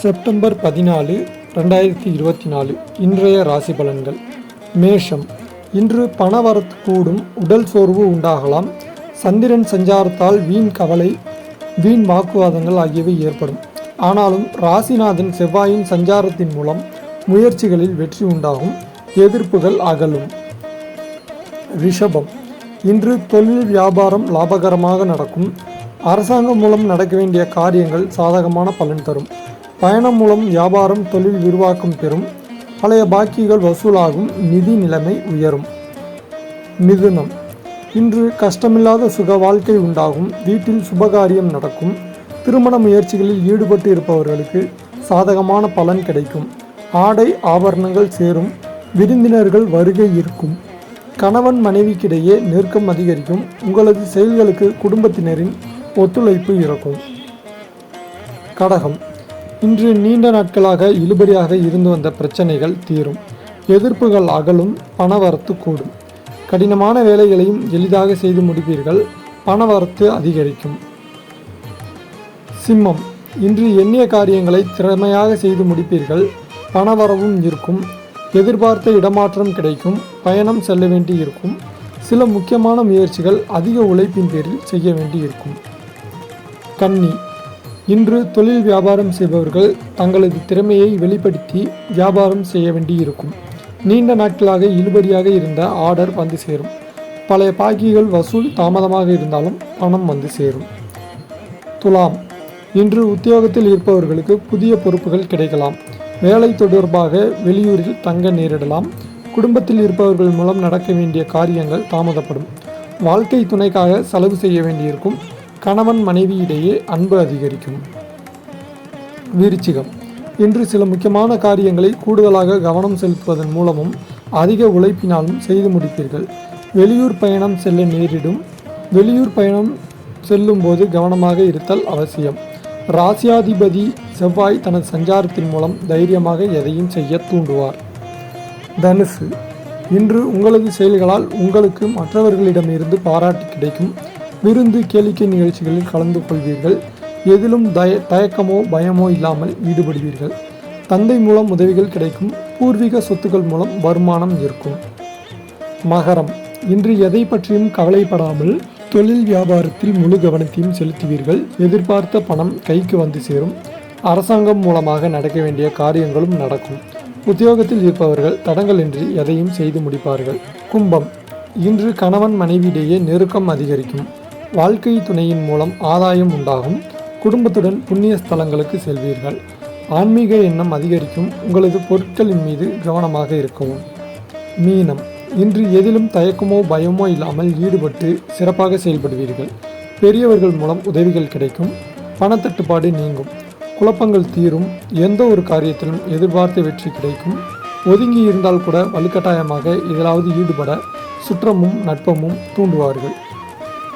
September பதினாலு ரெண்டாயிரத்தி இருபத்தி நாலு இன்றைய ராசி பலன்கள். மேஷம். இன்று பணவரத்து கூடும் உடல் சோர்வு உண்டாகலாம். சந்திரன் சஞ்சாரத்தால் வீண் கவலை வீண் வாக்குவாதங்கள் ஆகியவை ஏற்படும். ஆனாலும் ராசிநாதன் செவ்வாயின் சஞ்சாரத்தின் மூலம் முயற்சிகளில் வெற்றி உண்டாகும் எதிர்ப்புகள் அகலும். ரிஷபம். இன்று தொழில் வியாபாரம் லாபகரமாக நடக்கும். அரசாங்கம் மூலம் நடக்க வேண்டிய காரியங்கள் சாதகமான பலன் தரும். பயணம் மூலம் வியாபாரம் தொழில் விரிவாக்கம் பெறும். பழைய பாக்கிகள் வசூலாகும். நிதி நிலைமை உயரும். மிதுனம். இன்று கஷ்டமில்லாத சுக வாழ்க்கை உண்டாகும். வீட்டில் சுபகாரியம் நடக்கும். திருமண முயற்சிகளில் ஈடுபட்டு இருப்பவர்களுக்கு சாதகமான பலன் கிடைக்கும். ஆடை ஆபரணங்கள் சேரும். விருந்தினர்கள் வருகை இருக்கும் கணவன் மனைவிக்கிடையே நெருக்கம் அதிகரிக்கும். உங்களது செயல்களுக்கு குடும்பத்தினரின் ஒத்துழைப்பு இருக்கும். கடகம். இன்று நீண்ட நாட்களாக இழுபறியாக இருந்து வந்த பிரச்சனைகள் தீரும். எதிர்ப்புகள் அகலும் பணவரத்து கூடும். கடினமான வேலைகளையும் எளிதாக செய்து முடிப்பீர்கள். பணவரத்து அதிகரிக்கும். சிம்மம். இன்று எண்ணிய காரியங்களை திறமையாக செய்து முடிப்பீர்கள். பணவரவும் இருக்கும். எதிர்பார்த்த இடமாற்றம் கிடைக்கும். பயணம் செல்ல வேண்டி இருக்கும். சில முக்கியமான முயற்சிகள் அதிக உழைப்பின் பேரில் செய்ய வேண்டி இருக்கும். கன்னி. இன்று தொழில் வியாபாரம் செய்பவர்கள் தங்களது திறமையை வெளிப்படுத்தி வியாபாரம் செய்ய வேண்டியிருக்கும். நீண்ட நாட்களாக இழுபறியாக இருந்த ஆர்டர் வந்து சேரும். பழைய பாக்கிகள் வசூல் தாமதமாக இருந்தாலும் பணம் வந்து சேரும். துலாம் இன்று உத்தியோகத்தில் இருப்பவர்களுக்கு புதிய பொறுப்புகள் கிடைக்கலாம். வேலை தொடர்பாக வெளியூரில் தங்க நேரிடலாம். குடும்பத்தில் இருப்பவர்கள் மூலம் நடக்க வேண்டிய காரியங்கள் தாமதப்படும். வாழ்க்கை துணைக்காக செலவு செய்ய வேண்டியிருக்கும். கணவன் மனைவியிடையே அன்பு அதிகரிக்கும். விருச்சிகம். இன்று சில முக்கியமான காரியங்களை கூடுதலாக கவனம் செலுத்துவதன் மூலமும் அதிக உழைப்பினாலும் செய்து முடிப்பீர்கள் வெளியூர் பயணம் செல்ல நேரிடும். வெளியூர் பயணம் செல்லும் போது கவனமாக இருத்தல் அவசியம். ராசியாதிபதி செவ்வாய் தனது சஞ்சாரத்தின் மூலம் தைரியமாக எதையும் செய்ய தூண்டுவார். தனுசு. இன்று உங்களது செயல்களால் உங்களுக்கு மற்றவர்களிடமிருந்து பாராட்டு கிடைக்கும். விருந்து கேளிக்கை நிகழ்ச்சிகளில் கலந்து கொள்வீர்கள். எதிலும் தய தயக்கமோ பயமோ இல்லாமல் ஈடுபடுவீர்கள். தந்தை மூலம் உதவிகள் கிடைக்கும். பூர்வீக சொத்துக்கள் மூலம் வருமானம் இருக்கும் மகரம். இன்று எதை பற்றியும் கவலைப்படாமல் தொழில் வியாபாரத்தில் முழு கவனத்தையும் செலுத்துவீர்கள். எதிர்பார்த்த பணம் கைக்கு வந்து சேரும். அரசாங்கம் மூலமாக நடக்க வேண்டிய காரியங்களும் நடக்கும். உத்தியோகத்தில் இருப்பவர்கள் தடங்களின்றி எதையும் செய்து முடிப்பார்கள். கும்பம். இன்று கணவன் மனைவியிடையே நெருக்கம் அதிகரிக்கும். வாழ்க்கை துணையின் மூலம் ஆதாயம் உண்டாகும். குடும்பத்துடன் புண்ணிய ஸ்தலங்களுக்கு செல்வீர்கள். ஆன்மீக எண்ணம் அதிகரிக்கும். உங்களது பொருட்களின் மீது கவனமாக இருக்கவும் மீனம். இன்று எதிலும் தயக்கமோ பயமோ இல்லாமல் ஈடுபட்டு சிறப்பாக செயல்படுவீர்கள். பெரியவர்கள் மூலம் உதவிகள் கிடைக்கும். பணத்தட்டுப்பாடு நீங்கும். குழப்பங்கள் தீரும். எந்த ஒரு காரியத்திலும் எதிர்பார்த்த வெற்றி கிடைக்கும். ஒதுங்கி இருந்தால் கூட வலுக்கட்டாயமாக இதிலாவது ஈடுபட சுற்றமும் நட்பமும் தூண்டுவார்கள்.